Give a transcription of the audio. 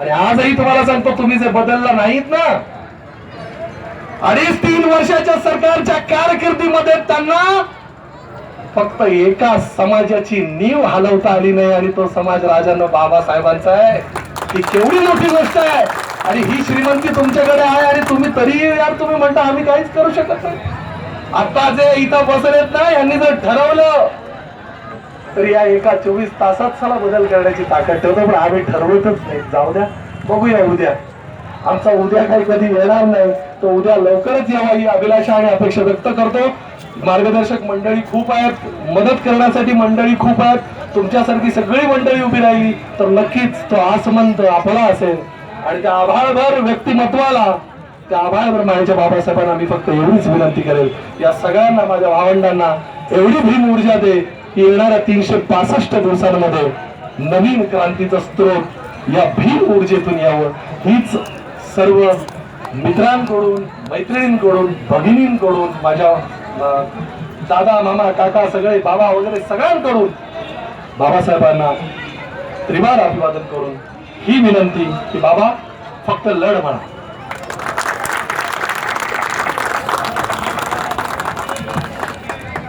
आणि आजही तुम्हाला सांगतो तुम्ही जे बदलला नाहीत ना अडीच तीन वर्षाच्या सरकारच्या कारकिर्दीमध्ये त्यांना फक्त एका समाजाची नीव हलवता आली नाही आणि तो समाज राजांना बाबासाहेबांचा आहे. ही केवढी मोठी गोष्ट आहे. आणि ही श्रीमंती तुमच्याकडे आहे आणि तुम्ही तरी यार तुम्ही म्हणता आम्ही काहीच करू शकत नाही. आता जे इथं बसलेत ना यांनी जर ठरवलं तर या एका चोवीस तासात साला बदल करण्याची ताकद ठेवतो पण आम्ही ठरवतच नाही. जाऊ द्या. बघूया उद्या. आमचा उद्या काही कधी येणार नाही. तो उद्या लवकरच यावा ही अभिलाषा आणि अपेक्षा व्यक्त करतो. मार्गदर्शक मंडळी खूप आहेत. मदत करण्यासाठी मंडळी खूप आहेत. तुमच्यासारखी सगळी मंडळी उभी राहिली तर नक्कीच तो आसमंत आपला असेल. आणि त्या आभाळभर व्यक्तिमत्वाला त्या आभाळभर माझ्या बाबासाहेबांना मी फक्त एवढीच विनंती करेल. या सगळ्यांना माझ्या भावंडांना एवढी भीम ऊर्जा दे. येणाऱ्या तीनशे पासष्ट दिवसांमध्ये नवीन क्रांतीचा स्त्रोत या भीम ऊर्जेतून यावं. हीच सर्व मित्रांकडून मैत्रिणींकडून भगिनींकडून माझ्या दादा मामा काका सगळे बाबा वगैरे सगळ्यांकडून बाबासाहेबांना त्रिवार अभिवादन करून ही विनंती की बाबा फक्त लढ म्हणा.